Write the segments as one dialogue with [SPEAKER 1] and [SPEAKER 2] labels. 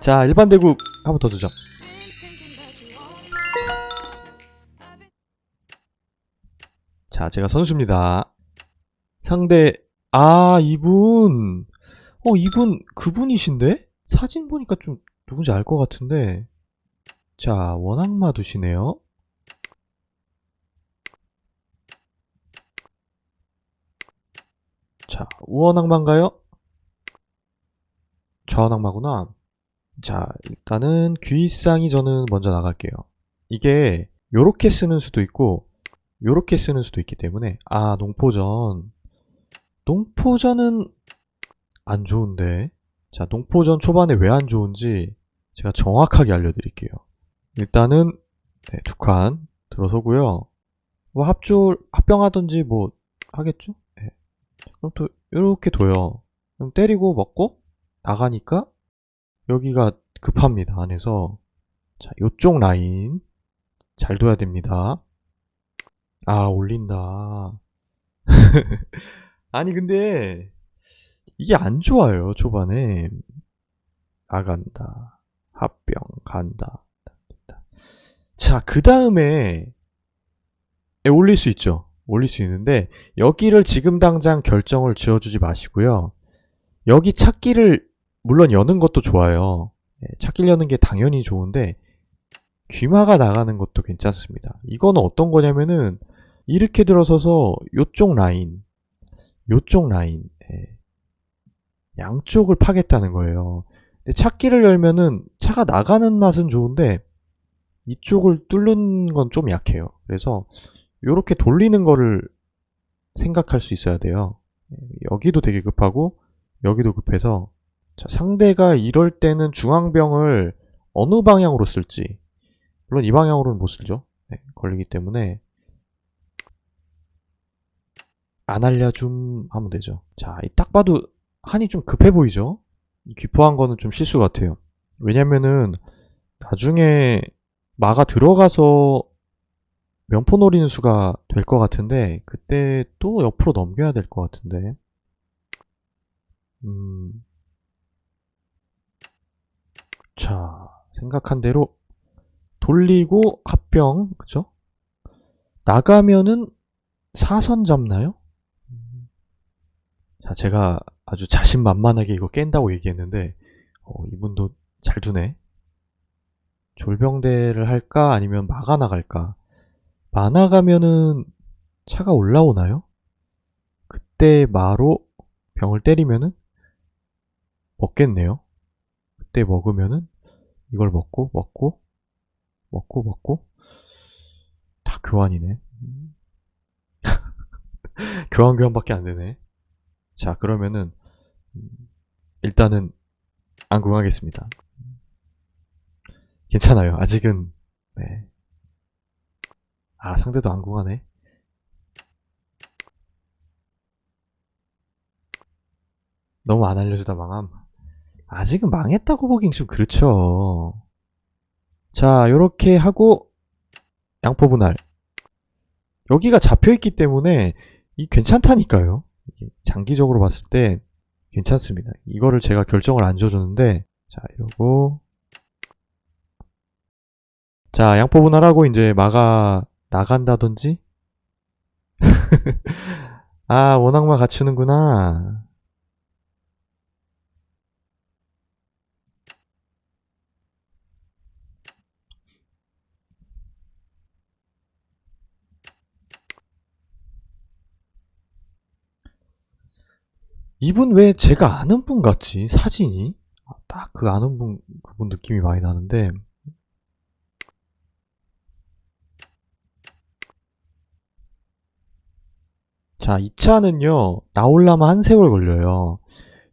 [SPEAKER 1] 자, 일반 대국 한 번더 두자. 자, 제가 선수입니다. 상대, 아, 이분. 어, 이분, 그분이신데? 사진 보니까 좀 누군지 알 것 같은데. 자, 원악마 두시네요. 자, 우원악마인가요? 좌원악마구나. 자, 일단은 귀상이 저는 먼저 나갈게요. 이게 요렇게 쓰는 수도 있고 요렇게 쓰는 수도 있기 때문에 아, 농포전. 농포전은 안 좋은데. 자, 농포전 초반에 왜 안 좋은지 제가 정확하게 알려드릴게요. 일단은 네, 두칸 들어서고요. 뭐 합조 합병하든지 뭐 하겠죠? 네. 그럼 또 이렇게 둬요. 그럼 때리고 먹고 나가니까 여기가 급합니다. 안에서 자, 요쪽 라인 잘 둬야 됩니다. 아, 올린다. 아니 근데 이게 안 좋아요. 초반에 나간다. 합병 간다. 자, 그 다음에 올릴 수 있죠. 올릴 수 있는데 여기를 지금 당장 결정을 지어주지 마시고요. 여기 찾기를 물론 여는 것도 좋아요. 예, 찾기를 여는 게 당연히 좋은데 귀마가 나가는 것도 괜찮습니다. 이거는 어떤 거냐면은 이렇게 들어서서 요쪽 라인, 요쪽 라인, 예, 양쪽을 파겠다는 거예요. 찾기를 열면은 차가 나가는 맛은 좋은데 이쪽을 뚫는 건 좀 약해요. 그래서 요렇게 돌리는 거를 생각할 수 있어야 돼요. 예, 여기도 되게 급하고 여기도 급해서 자, 상대가 이럴 때는 중앙병을 어느 방향으로 쓸지 물론 이 방향으로는 못 쓸죠. 네, 걸리기 때문에 안 알려줌 하면 되죠. 자, 이딱 봐도 한이 좀 급해 보이죠? 이 귀포한 거는 좀 실수 같아요. 왜냐면은 나중에 마가 들어가서 면포 노리는 수가 될 것 같은데 그때 또 옆으로 넘겨야 될 것 같은데 음. 자, 생각한 대로 돌리고 합병, 그죠? 나가면은 사선 잡나요? 음. 자, 제가 아주 자신만만하게 이거 깬다고 얘기했는데, 어, 이분도 잘 두네. 졸병대를 할까? 아니면 막아 나갈까? 마나가면은 차가 올라오나요? 그때 마로 병을 때리면은 먹겠네요. 그때 먹으면은 이걸 먹고 먹고 먹고 먹고 다 교환이네. 음. 교환 교환밖에 안 되네. 자 그러면은 음, 일단은 안 궁하겠습니다. 괜찮아요. 아직은 네. 아 상대도 안 궁하네. 너무 안 알려주다 망함. 아직은 망했다고 보긴 좀 그렇죠. 자, 요렇게 하고 양포 분할. 여기가 잡혀 있기 때문에 이 괜찮다니까요. 장기적으로 봤을 때 괜찮습니다. 이거를 제가 결정을 안 줘줬는데 자, 이러고 자, 양포 분할하고 이제 마가 나간다든지 아, 원악마 갖추는구나. 이분 왜 제가 아는 분 같지? 사진이? 딱 그 아는 분, 그분 느낌이 많이 나는데. 자, 이 차는요, 나올라면 한 세월 걸려요.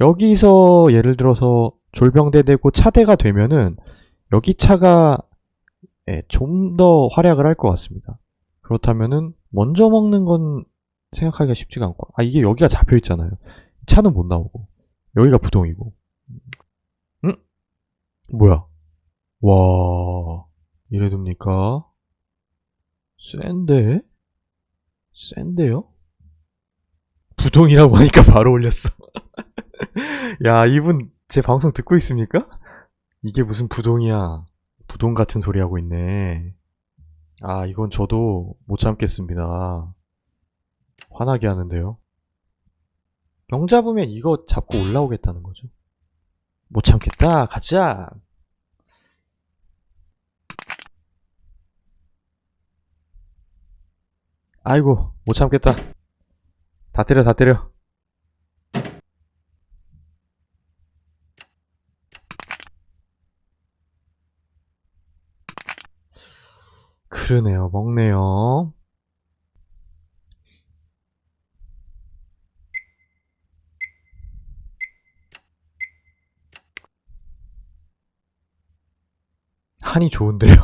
[SPEAKER 1] 여기서 예를 들어서 졸병대 되고 차대가 되면은, 여기 차가 예, 좀 더 활약을 할 것 같습니다. 그렇다면은, 먼저 먹는 건 생각하기가 쉽지가 않고, 아, 이게 여기가 잡혀 있잖아요. 차는 못 나오고 여기가 부동이고 응? 뭐야 와 이래 둡니까 센데 센데요 부동이라고 하니까 바로 올렸어 야 이분 제 방송 듣고 있습니까 이게 무슨 부동이야. 부동 같은 소리 하고 있네. 아, 이건 저도 못 참겠습니다. 화나게 하는데요. 영 잡으면 이거 잡고 올라오겠다는 거죠. 못 참겠다. 가자. 아이고, 못 참겠다. 다 때려, 다 때려. 그러네요. 먹네요. 한이 좋은데요.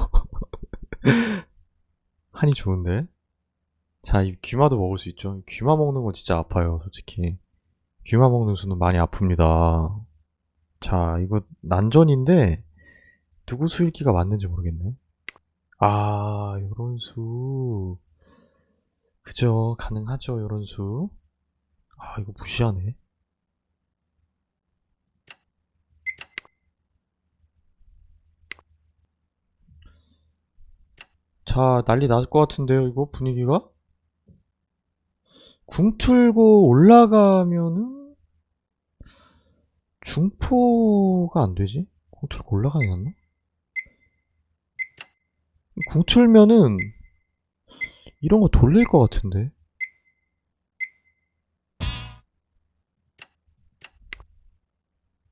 [SPEAKER 1] 한이 좋은데? 자, 이 귀마도 먹을 수 있죠. 귀마 먹는 건 진짜 아파요, 솔직히. 귀마 먹는 수는 많이 아픕니다. 자, 이거 난전인데, 누구 수일기가 맞는지 모르겠네. 아, 요런 수. 그죠, 가능하죠, 요런 수. 아, 이거 무시하네. 자, 난리 날 것 같은데요, 이거 분위기가? 궁 틀고 올라가면은 중포가 안 되지? 궁 틀고 올라가야 하나? 궁 틀면은 이런 거 돌릴 것 같은데.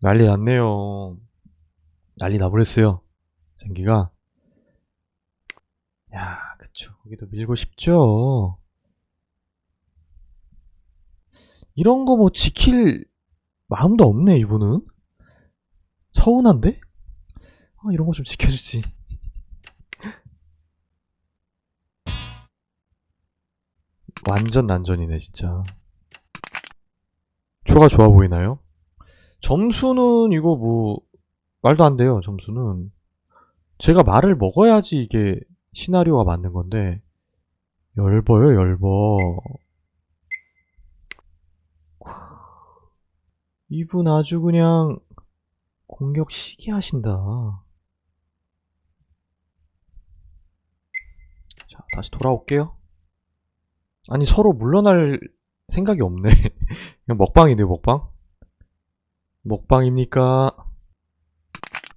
[SPEAKER 1] 난리 났네요. 난리 나버렸어요. 생기가. 야, 그쵸. 거기도 밀고 싶죠. 이런 거 뭐 지킬 마음도 없네, 이분은. 서운한데? 아, 이런 거 좀 지켜주지. 완전 난전이네, 진짜. 초가 좋아 보이나요? 점수는 이거 뭐, 말도 안 돼요, 점수는. 제가 말을 먹어야지 이게 시나리오가 맞는 건데, 열버요, 열버. 이분 아주 그냥 공격 시기하신다. 자, 다시 돌아올게요. 아니, 서로 물러날 생각이 없네. 그냥 먹방이네, 먹방. 먹방입니까?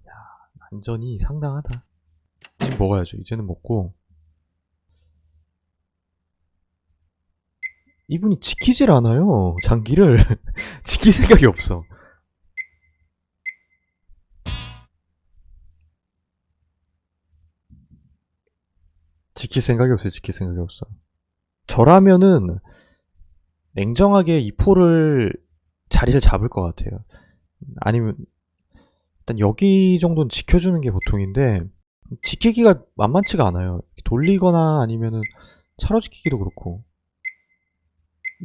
[SPEAKER 1] 야, 난전이 상당하다. 지금 먹어야죠. 이제는 먹고. 이분이 지키질 않아요. 장기를. 지킬 생각이 없어. 지킬 생각이 없어요. 지킬 생각이 없어. 저라면은 냉정하게 이 포를 자리를 잡을 것 같아요. 아니면 일단 여기 정도는 지켜주는 게 보통인데 지키기가 만만치가 않아요. 돌리거나 아니면은 차로 지키기도 그렇고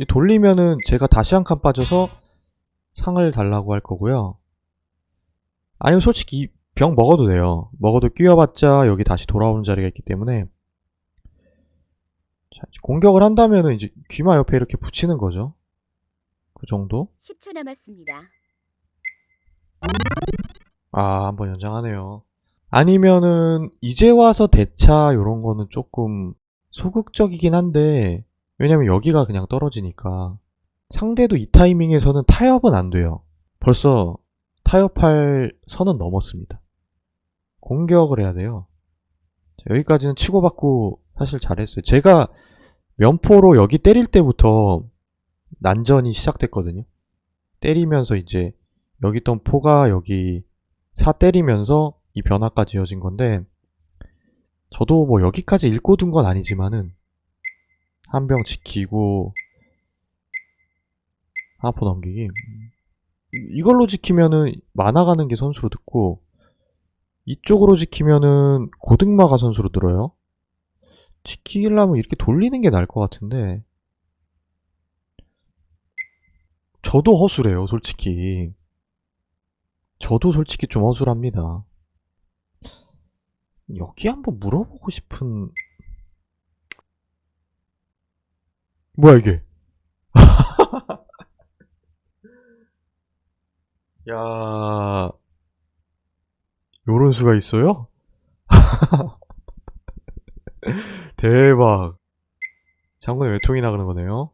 [SPEAKER 1] 돌리면은 제가 다시 한 칸 빠져서 상을 달라고 할 거고요. 아니면 솔직히 병 먹어도 돼요. 먹어도 끼워봤자 여기 다시 돌아오는 자리가 있기 때문에 자, 이제 공격을 한다면은 이제 귀마 옆에 이렇게 붙이는 거죠. 그 정도?
[SPEAKER 2] 10초 남았습니다.
[SPEAKER 1] 아, 한번 연장하네요. 아니면은 이제 와서 대차 요런 거는 조금 소극적이긴 한데 왜냐면 여기가 그냥 떨어지니까 상대도 이 타이밍에서는 타협은 안 돼요. 벌써 타협할 선은 넘었습니다. 공격을 해야 돼요. 자, 여기까지는 치고받고 사실 잘했어요. 제가 면포로 여기 때릴 때부터 난전이 시작됐거든요. 때리면서 이제 여기 있던 포가 여기 사 때리면서 이 변화까지 이어진 건데 저도 뭐 여기까지 읽고 둔 건 아니지만은 한 병 지키고 하포 넘기기 이- 이걸로 지키면은 만화 가는 게 선수로 듣고 이쪽으로 지키면은 고등마가 선수로 들어요. 지키려면 이렇게 돌리는 게 나을 것 같은데 저도 허술해요, 솔직히. 저도 솔직히 좀 허술합니다. 여기 한번 물어보고 싶은 뭐야 이게? 야 요런 수가 있어요? 대박. 장군의 외통이 나가는 거네요.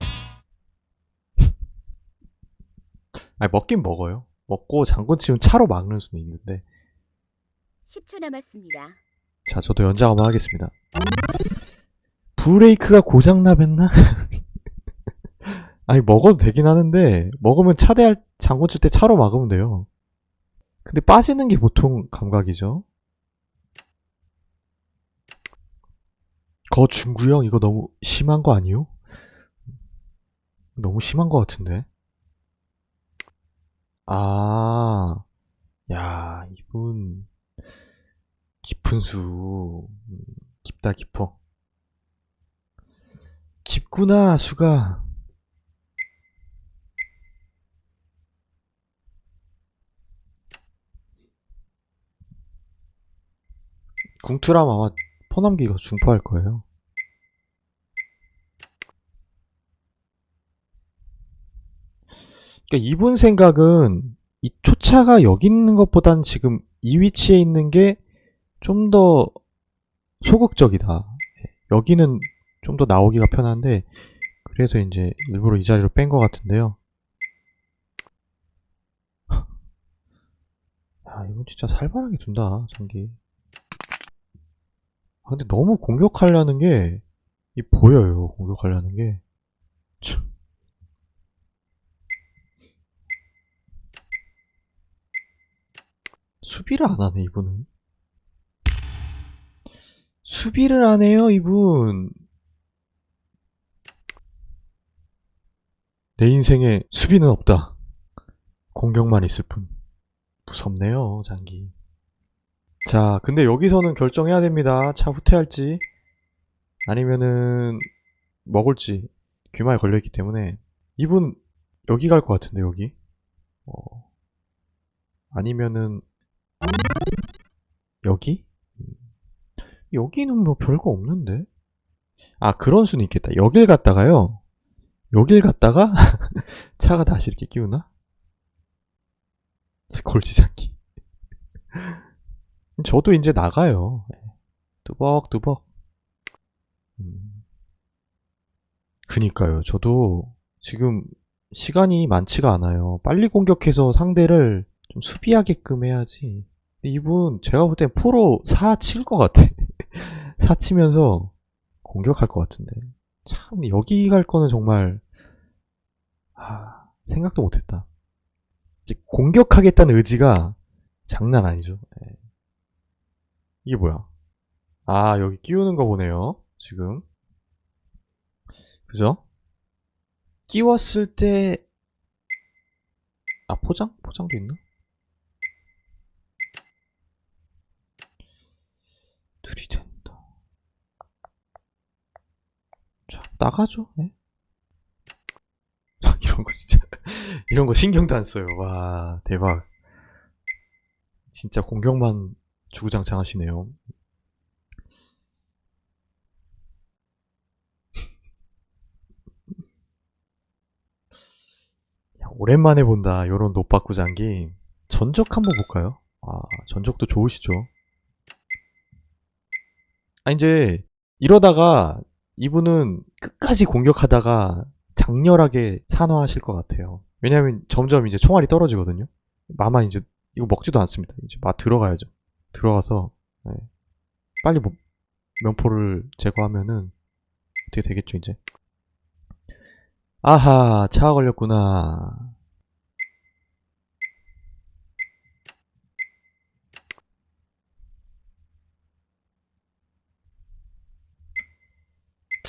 [SPEAKER 1] 아니, 먹긴 먹어요. 먹고 장군 치면 차로 막는 수는 있는데.
[SPEAKER 2] 10초 남았습니다.
[SPEAKER 1] 자, 저도 연장 한번 하겠습니다. 브레이크가 고장나겠나? 아니, 먹어도 되긴 하는데, 먹으면 차대할, 장군 칠 때 차로 막으면 돼요. 근데 빠지는 게 보통 감각이죠. 거 중구형, 이거 너무 심한 거 아니요? 너무 심한 거 같은데? 아, 야, 이분, 깊은 수, 음, 깊다 깊어. 깊구나, 수가. 궁투람 아마 포남기가 중포할 거예요. 그러니까 이분 생각은 이 초차가 여기 있는 것보단 지금 이 위치에 있는 게 좀 더 소극적이다. 여기는 좀 더 나오기가 편한데 그래서 이제 일부러 이 자리로 뺀 것 같은데요. 야, 이건 진짜 살벌하게 준다, 전기. 아, 근데 너무 공격하려는 게, 이 보여요, 공격하려는 게. 참. 수비를 안 하네, 이분은. 수비를 안 해요, 이분. 내 인생에 수비는 없다. 공격만 있을 뿐. 무섭네요, 장기. 자, 근데 여기서는 결정해야 됩니다. 차 후퇴할지, 아니면은, 먹을지, 귀마에 걸려있기 때문에. 이분, 여기 갈 것 같은데, 여기. 어, 아니면은, 여기? 음, 여기는 뭐 별거 없는데? 아, 그런 수는 있겠다. 여길 갔다가요. 여길 갔다가 차가 다시 이렇게 끼우나? 스콜지장기. 저도 이제 나가요. 네. 뚜벅뚜벅. 음. 그니까요. 저도 지금 시간이 많지가 않아요. 빨리 공격해서 상대를 좀 수비하게끔 해야지. 이분 제가 볼 땐 포로 4 칠 것 같아. 4 치면서 공격할 것 같은데. 참 여기 갈 거는 정말 아, 생각도 못했다. 이제 공격하겠다는 의지가 장난 아니죠. 예. 이게 뭐야? 아 여기 끼우는 거 보네요. 지금 그죠? 끼웠을 때 아 포장? 포장도 있나? 들이댄다. 자 나가죠. 네? 이런 거 진짜 이런 거 신경도 안 써요. 와 대박. 진짜 공격만 주구장창 하시네요. 야, 오랜만에 본다. 요런 노빠꾸 장기. 전적 한번 볼까요? 아, 전적도 좋으시죠? 아, 이제 이러다가 이분은 끝까지 공격하다가 장렬하게 산화하실 것 같아요. 왜냐면 점점 이제 총알이 떨어지거든요. 마만 이제 이거 먹지도 않습니다. 이제 막 들어가야죠. 들어가서 네. 빨리 뭐 명포를 제거하면은 어떻게 되겠죠 이제. 아하 차가 걸렸구나.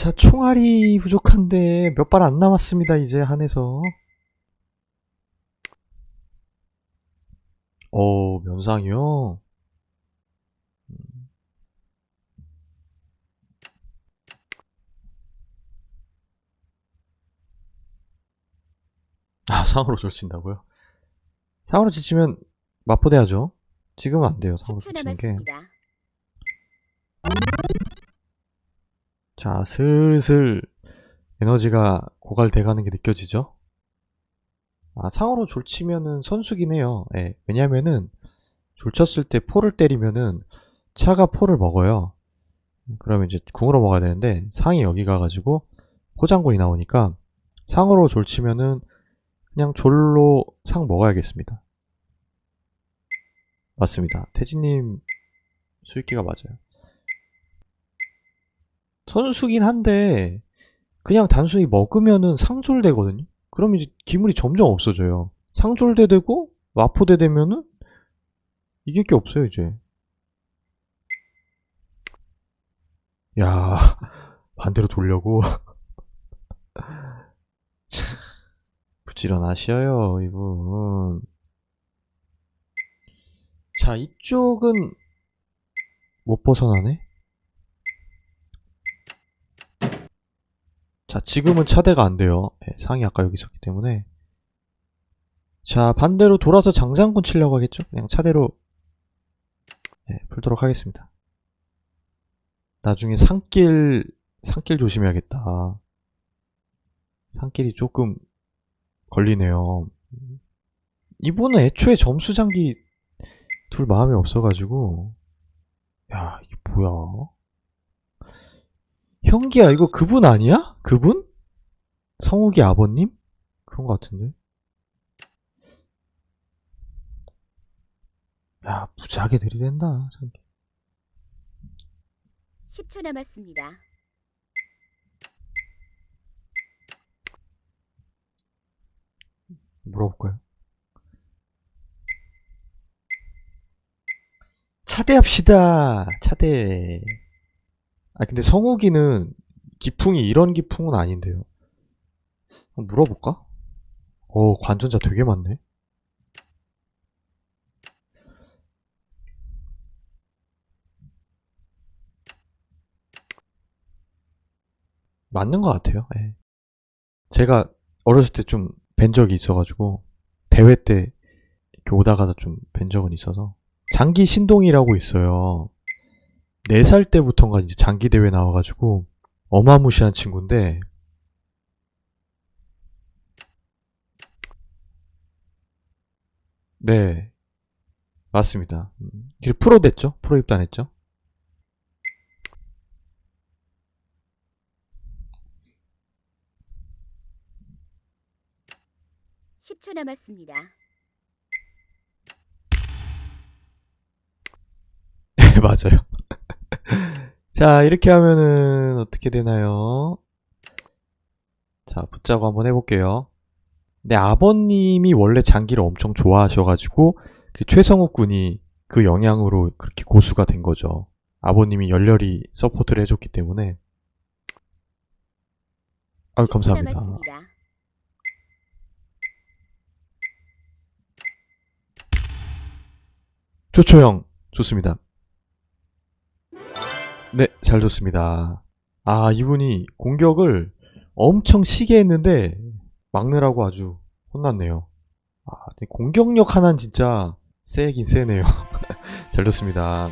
[SPEAKER 1] 자 총알이 부족한데 몇 발 안 남았습니다 이제 한에서. 오 면상이요. 아, 상으로 졸친다고요? 상으로 지치면 마포대야죠. 지금은 안 돼요. 상으로
[SPEAKER 2] 10초
[SPEAKER 1] 지치는 게. 자, 슬슬 에너지가 고갈돼 가는 게 느껴지죠? 아, 상어로 졸치면은 선수긴 해요. 예, 왜냐면은 졸쳤을 때 포를 때리면은 차가 포를 먹어요. 그러면 이제 궁으로 먹어야 되는데 상이 여기 가가지고 포장군이 나오니까 상으로 졸치면은 그냥 졸로 상 먹어야겠습니다. 맞습니다. 태진님 수익기가 맞아요. 선수긴 한데 그냥 단순히 먹으면은 상졸되거든요. 그럼 이제 기물이 점점 없어져요. 상졸대 되고 마포대 되면은 이길 게 없어요 이제. 야 반대로 돌려고 참, 부지런하셔요 이분. 자 이쪽은 못 벗어나네. 자, 지금은 차대가 안 돼요. 예, 상이 아까 여기 있었기 때문에. 자, 반대로 돌아서 장장군 치려고 하겠죠? 그냥 차대로 예, 풀도록 하겠습니다. 나중에 산길, 산길 조심해야겠다. 산길이 조금 걸리네요. 이분은 애초에 점수 장기 둘 마음이 없어가지고. 야, 이게 뭐야. 형기야, 이거 그분 아니야? 그분? 성욱이 아버님? 그런 것 같은데. 야, 무지하게 들이댄다. 참.
[SPEAKER 2] 10초 남았습니다.
[SPEAKER 1] 물어볼까요? 차대합시다. 차대. 아, 근데 성욱이는 기풍이 이런 기풍은 아닌데요. 물어볼까? 어, 관전자 되게 많네. 맞는 것 같아요. 예. 제가 어렸을 때 좀 뵌 적이 있어가지고 대회 때 이렇게 오다가다 좀 뵌 적은 있어서 장기 신동이라고 있어요. 4살 때부터인가 이제 장기 대회 나와가지고 어마무시한 친구인데 네 맞습니다. 프로 됐죠? 프로 입단했죠?
[SPEAKER 2] 10초 남았습니다.
[SPEAKER 1] 네, 맞아요. 자, 이렇게 하면은 어떻게 되나요? 자, 붙자고 한번 해볼게요. 내 아버님이 원래 장기를 엄청 좋아하셔가지고 그 최성욱 군이 그 영향으로 그렇게 고수가 된 거죠. 아버님이 열렬히 서포트를 해줬기 때문에. 아유,
[SPEAKER 2] 10초
[SPEAKER 1] 감사합니다.
[SPEAKER 2] 남았습니다.
[SPEAKER 1] 좋죠, 형. 좋습니다. 네, 잘 좋습니다. 아, 이분이 공격을 엄청 시게 했는데 막느라고 아주 혼났네요. 아, 공격력 하나는 진짜 세긴 세네요. 잘 좋습니다.